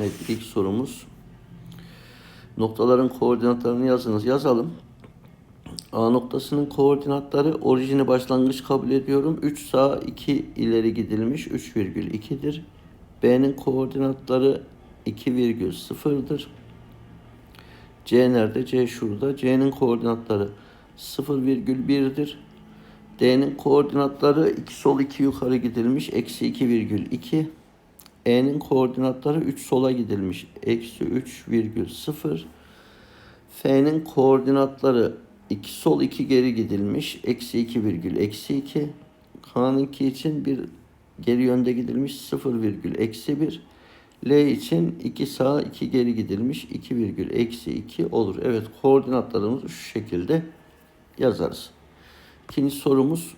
Evet ilk sorumuz. Noktaların koordinatlarını yazınız. Yazalım. A noktasının koordinatları orijini başlangıç kabul ediyorum. 3 sağ 2 ileri gidilmiş 3,2'dir. B'nin koordinatları 2,0'dır. C nerede? C şurada. C'nin koordinatları 0,1'dir. D'nin koordinatları 2 sol 2 yukarı gidilmiş. Eksi 2,2. E'nin koordinatları 3 sola gidilmiş. Eksi 3,0. F'nin koordinatları 2 sol 2 geri gidilmiş. Eksi 2 virgül eksi 2. K'nınki için bir geri yönde gidilmiş. 0 virgül eksi 1. L için 2 sağ 2 geri gidilmiş. 2 virgül eksi 2 olur. Evet koordinatlarımızı şu şekilde yazarız. İkinci sorumuz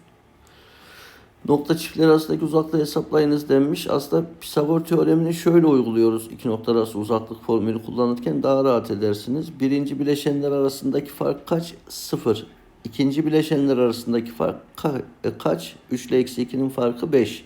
Nokta çiftleri arasındaki uzaklığı hesaplayınız denmiş. Aslında Pisagor teoremini şöyle uyguluyoruz. İki nokta arası uzaklık formülü kullanırken daha rahat edersiniz. Birinci bileşenler arasındaki fark kaç? Sıfır. İkinci bileşenler arasındaki fark ka- e, kaç? 3 ile eksi 2'nin farkı 5.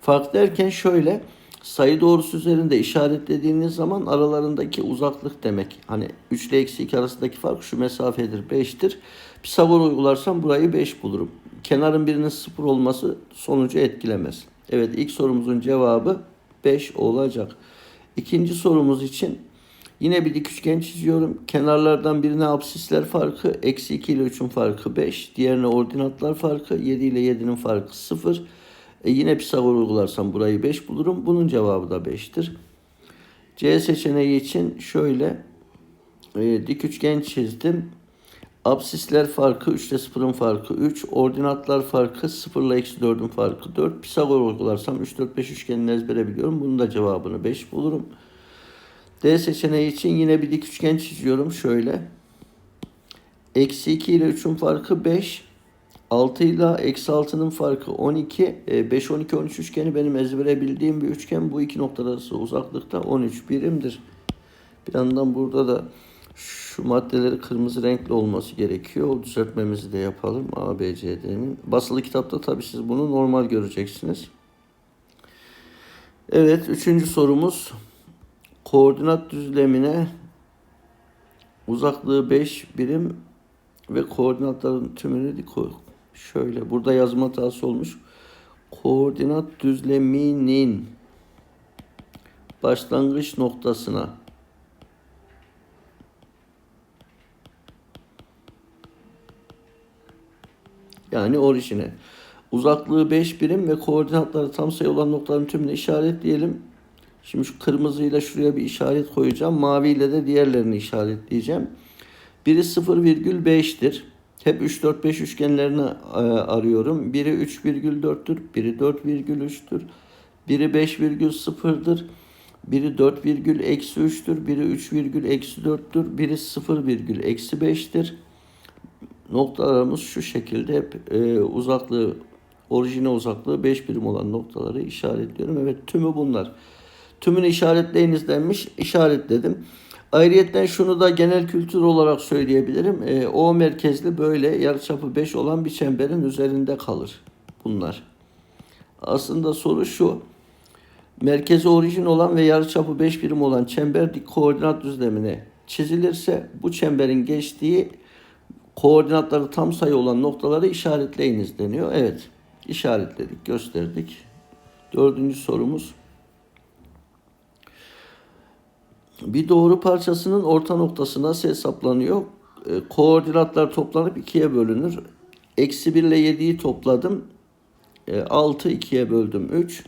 Fark derken şöyle sayı doğrusu üzerinde işaretlediğiniz zaman aralarındaki uzaklık demek. Hani 3 ile eksi 2 arasındaki fark şu mesafedir 5'tir. Pisagor uygularsam burayı 5 bulurum. Kenarın birinin 0 olması sonucu etkilemez. Evet ilk sorumuzun cevabı 5 olacak. İkinci sorumuz için yine bir dik üçgen çiziyorum. Kenarlardan birine absisler farkı eksi 2 ile 3'ün farkı 5. Diğerine ordinatlar farkı 7 ile 7'nin farkı 0. E yine Pisagor uygularsam burayı 5 bulurum. Bunun cevabı da 5'tir. C seçeneği için şöyle e, dik üçgen çizdim. Absisler farkı 3 ile 0'ın farkı 3. Ordinatlar farkı 0 ile eksi 4'ün farkı 4. Pisagor uygularsam 3, 4, 5 üçgenini ezbere biliyorum. Bunun da cevabını 5 bulurum. D seçeneği için yine bir dik üçgen çiziyorum. Şöyle. Eksi 2 ile 3'ün farkı 5. 6 ile eksi 6'nın farkı 12. E, 5, 12, 13 üçgeni benim ezbere bildiğim bir üçgen. Bu iki nokta arası uzaklıkta 13 birimdir. Bir yandan burada da şu maddeleri kırmızı renkli olması gerekiyor. O düzeltmemizi de yapalım. A, B, C, D'nin. Basılı kitapta tabii siz bunu normal göreceksiniz. Evet, üçüncü sorumuz. Koordinat düzlemine uzaklığı 5 birim ve koordinatların tümünü dik. Şöyle, burada yazma hatası olmuş. Koordinat düzleminin başlangıç noktasına yani orijine. Uzaklığı 5 birim ve koordinatları tam sayı olan noktaların tümünü işaretleyelim. Şimdi şu kırmızıyla şuraya bir işaret koyacağım. Maviyle de diğerlerini işaretleyeceğim. Biri 0,5'tir. Hep 3, 4, 5 üçgenlerini e, arıyorum. Biri 3,4'tür. Biri 4,3'tür. Biri 5,0'dır. Biri 4, eksi 3'tür. Biri 3, eksi 4'tür. Biri 0, eksi 5'tir noktalarımız şu şekilde hep e, uzaklığı orijine uzaklığı 5 birim olan noktaları işaretliyorum. Evet tümü bunlar. Tümünü işaretleyiniz denmiş. İşaretledim. Ayrıyetten şunu da genel kültür olarak söyleyebilirim. E, o merkezli böyle yarıçapı 5 olan bir çemberin üzerinde kalır bunlar. Aslında soru şu. Merkezi orijin olan ve yarıçapı 5 birim olan çember koordinat düzlemine çizilirse bu çemberin geçtiği koordinatları tam sayı olan noktaları işaretleyiniz deniyor. Evet, işaretledik, gösterdik. Dördüncü sorumuz. Bir doğru parçasının orta noktası nasıl hesaplanıyor? E, koordinatlar toplanıp ikiye bölünür. Eksi 1 ile 7'yi topladım. E, 6 ikiye böldüm 3.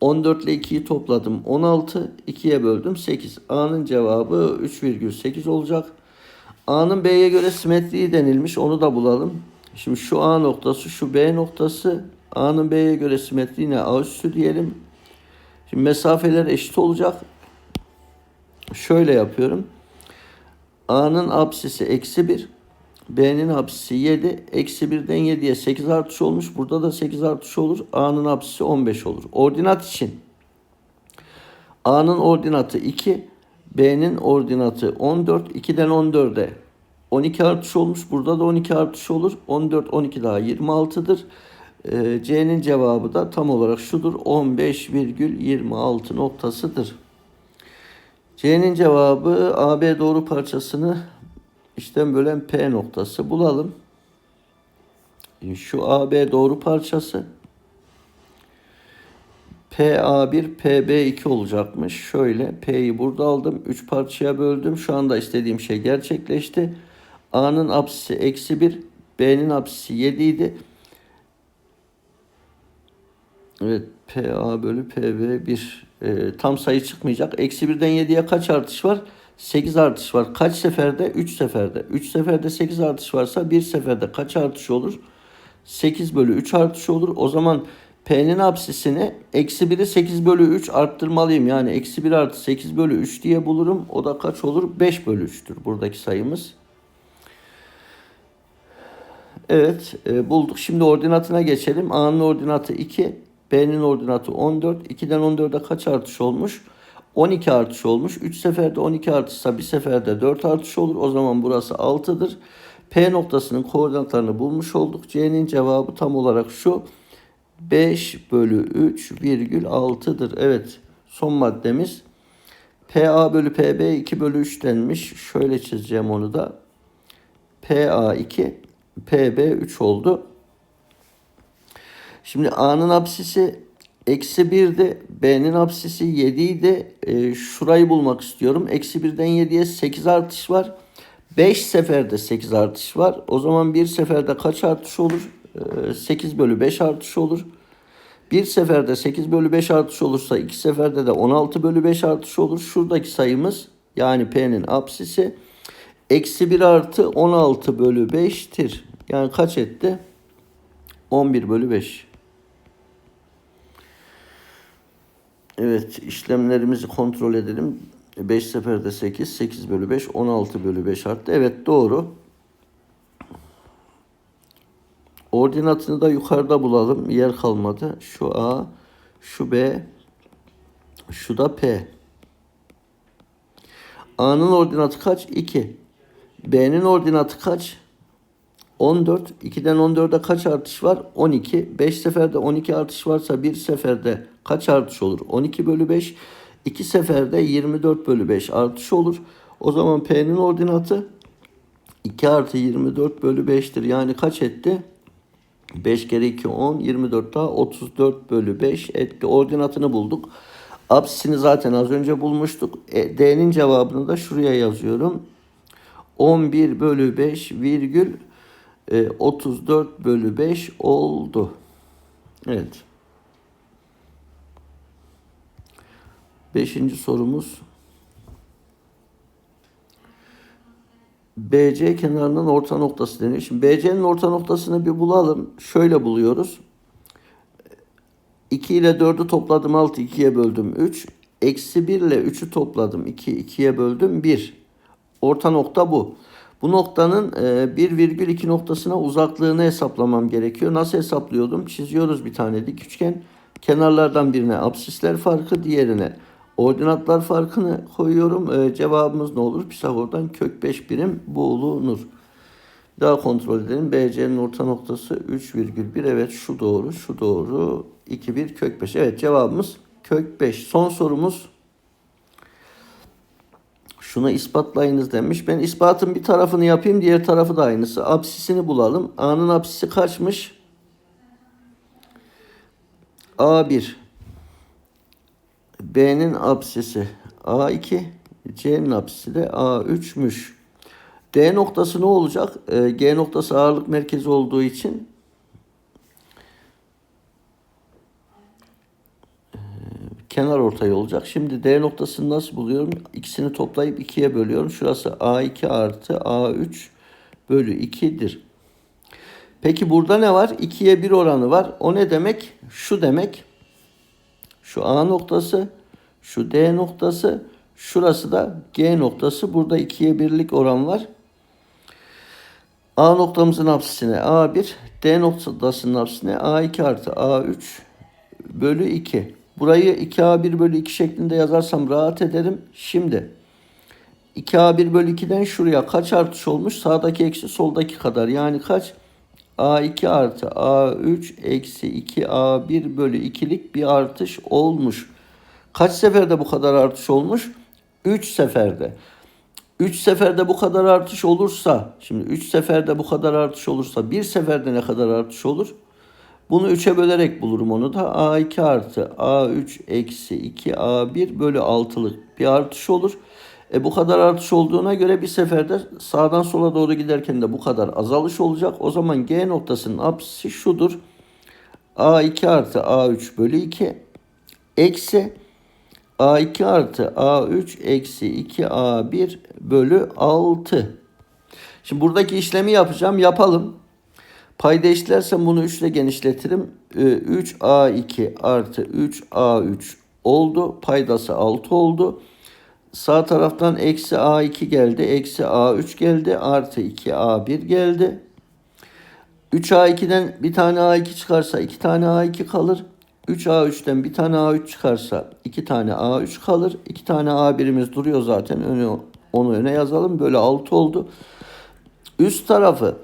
14 ile 2'yi topladım 16. 2'ye böldüm 8. A'nın cevabı 3,8 olacak. A'nın B'ye göre simetriği denilmiş. Onu da bulalım. Şimdi şu A noktası, şu B noktası. A'nın B'ye göre simetriğine A üssü diyelim. Şimdi mesafeler eşit olacak. Şöyle yapıyorum. A'nın apsisi eksi 1. B'nin apsisi 7. Eksi 1'den 7'ye 8 artış olmuş. Burada da 8 artış olur. A'nın apsisi 15 olur. Ordinat için. A'nın ordinatı 2. B'nin ordinatı 14. 2'den 14'e 12 artış olmuş. Burada da 12 artış olur. 14, 12 daha 26'dır. Ee, C'nin cevabı da tam olarak şudur. 15,26 noktasıdır. C'nin cevabı AB doğru parçasını işten bölen P noktası bulalım. Şu AB doğru parçası PA1 PB2 olacakmış. Şöyle P'yi burada aldım. 3 parçaya böldüm. Şu anda istediğim şey gerçekleşti. A'nın apsisi eksi 1. B'nin apsisi 7 idi. Evet PA bölü PB1 e, tam sayı çıkmayacak. Eksi 1'den 7'ye kaç artış var? 8 artış var. Kaç seferde? 3 seferde. 3 seferde 8 artış varsa bir seferde kaç artış olur? 8 bölü 3 artış olur. O zaman P'nin apsisini eksi 1'i 8 bölü 3 arttırmalıyım. Yani eksi 1 artı 8 bölü 3 diye bulurum. O da kaç olur? 5 bölü 3'tür buradaki sayımız. Evet e, bulduk. Şimdi ordinatına geçelim. A'nın ordinatı 2. B'nin ordinatı 14. 2'den 14'e kaç artış olmuş? 12 artış olmuş. 3 seferde 12 artışsa bir seferde 4 artış olur. O zaman burası 6'dır. P noktasının koordinatlarını bulmuş olduk. C'nin cevabı tam olarak şu. 5 bölü 3 virgül 6'dır. Evet son maddemiz. PA bölü PB 2 bölü 3 denmiş. Şöyle çizeceğim onu da. PA 2 PB 3 oldu. Şimdi A'nın apsisi eksi 1'di. B'nin apsisi 7 idi. E, şurayı bulmak istiyorum. Eksi 1'den 7'ye 8 artış var. 5 seferde 8 artış var. O zaman bir seferde kaç artış olur? 8 bölü 5 artış olur. Bir seferde 8 bölü 5 artış olursa iki seferde de 16 bölü 5 artış olur. Şuradaki sayımız yani P'nin apsisi eksi 1 artı 16 bölü 5'tir. Yani kaç etti? 11 bölü 5. Evet işlemlerimizi kontrol edelim. 5 seferde 8, 8 bölü 5, 16 bölü 5 arttı. Evet doğru. Ordinatını da yukarıda bulalım. Yer kalmadı. Şu A, şu B, şu da P. A'nın ordinatı kaç? 2. B'nin ordinatı kaç? 14. 2'den 14'e kaç artış var? 12. 5 seferde 12 artış varsa bir seferde kaç artış olur? 12 bölü 5. 2 seferde 24 bölü 5 artış olur. O zaman P'nin ordinatı 2 artı 24 bölü 5'tir. Yani kaç etti? 5 kere 2 10 24 daha 34 bölü 5 etti. Ordinatını bulduk. Apsisini zaten az önce bulmuştuk. E, D'nin cevabını da şuraya yazıyorum. 11 bölü 5 virgül e, 34 bölü 5 oldu. Evet. Beşinci sorumuz. BC kenarının orta noktası deniyor. Şimdi BC'nin orta noktasını bir bulalım. Şöyle buluyoruz. 2 ile 4'ü topladım 6, 2'ye böldüm 3. Eksi 1 ile 3'ü topladım 2, 2'ye böldüm 1. Orta nokta bu. Bu noktanın 1,2 noktasına uzaklığını hesaplamam gerekiyor. Nasıl hesaplıyordum? Çiziyoruz bir tane dik üçgen. Kenarlardan birine absisler farkı, diğerine Ordinatlar farkını koyuyorum. Ee, cevabımız ne olur? Pisagor'dan kök 5 birim bulunur. Bir daha kontrol edelim. BC'nin orta noktası 3,1. Evet şu doğru, şu doğru. 2, 1 kök 5. Evet cevabımız kök 5. Son sorumuz. Şunu ispatlayınız demiş. Ben ispatın bir tarafını yapayım. Diğer tarafı da aynısı. Apsisini bulalım. A'nın apsisi kaçmış? A1. B'nin apsisi A2, C'nin apsisi de A3'müş. D noktası ne olacak? E, G noktası ağırlık merkezi olduğu için kenar ortay olacak. Şimdi D noktasını nasıl buluyorum? İkisini toplayıp ikiye bölüyorum. Şurası A2 artı A3 bölü 2'dir. Peki burada ne var? 2'ye 1 oranı var. O ne demek? Şu demek. Şu A noktası, şu D noktası, şurası da G noktası. Burada ikiye birlik oran var. A noktamızın apsisine A1, D noktasının apsisine A2 artı A3 bölü 2. Burayı 2A1 bölü 2 şeklinde yazarsam rahat ederim. Şimdi 2A1 bölü 2'den şuraya kaç artış olmuş? Sağdaki eksi soldaki kadar. Yani kaç? A2 artı A3 eksi 2A1 bölü 2'lik bir artış olmuş. Kaç seferde bu kadar artış olmuş? 3 seferde. 3 seferde bu kadar artış olursa, şimdi 3 seferde bu kadar artış olursa bir seferde ne kadar artış olur? Bunu 3'e bölerek bulurum onu da. A2 artı A3 eksi 2A1 bölü 6'lık bir artış olur. E bu kadar artış olduğuna göre bir seferde sağdan sola doğru giderken de bu kadar azalış olacak. O zaman G noktasının apsisi şudur. A2 artı A3 bölü 2 eksi A2 artı A3 eksi 2A1 bölü 6. Şimdi buradaki işlemi yapacağım. Yapalım. Payda eşitlersem bunu 3 ile genişletirim. Ee, 3A2 artı 3A3 oldu. Paydası 6 oldu. Sağ taraftan eksi A2 geldi. Eksi A3 geldi. Artı 2A1 geldi. 3A2'den bir tane A2 çıkarsa 2 tane A2 kalır. 3A3'ten bir tane A3 çıkarsa 2 tane A3 kalır. 2 tane A1'imiz duruyor zaten. Önü, onu öne yazalım. Böyle 6 oldu. Üst tarafı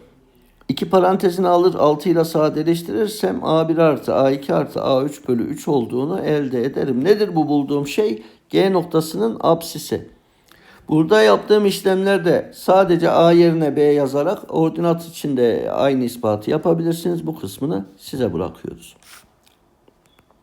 iki parantezini alır 6 ile sadeleştirirsem A1 artı A2 artı A3 bölü 3 olduğunu elde ederim. Nedir bu bulduğum şey? G noktasının apsisi. Burada yaptığım işlemlerde sadece A yerine B yazarak ordinat içinde aynı ispatı yapabilirsiniz. Bu kısmını size bırakıyoruz.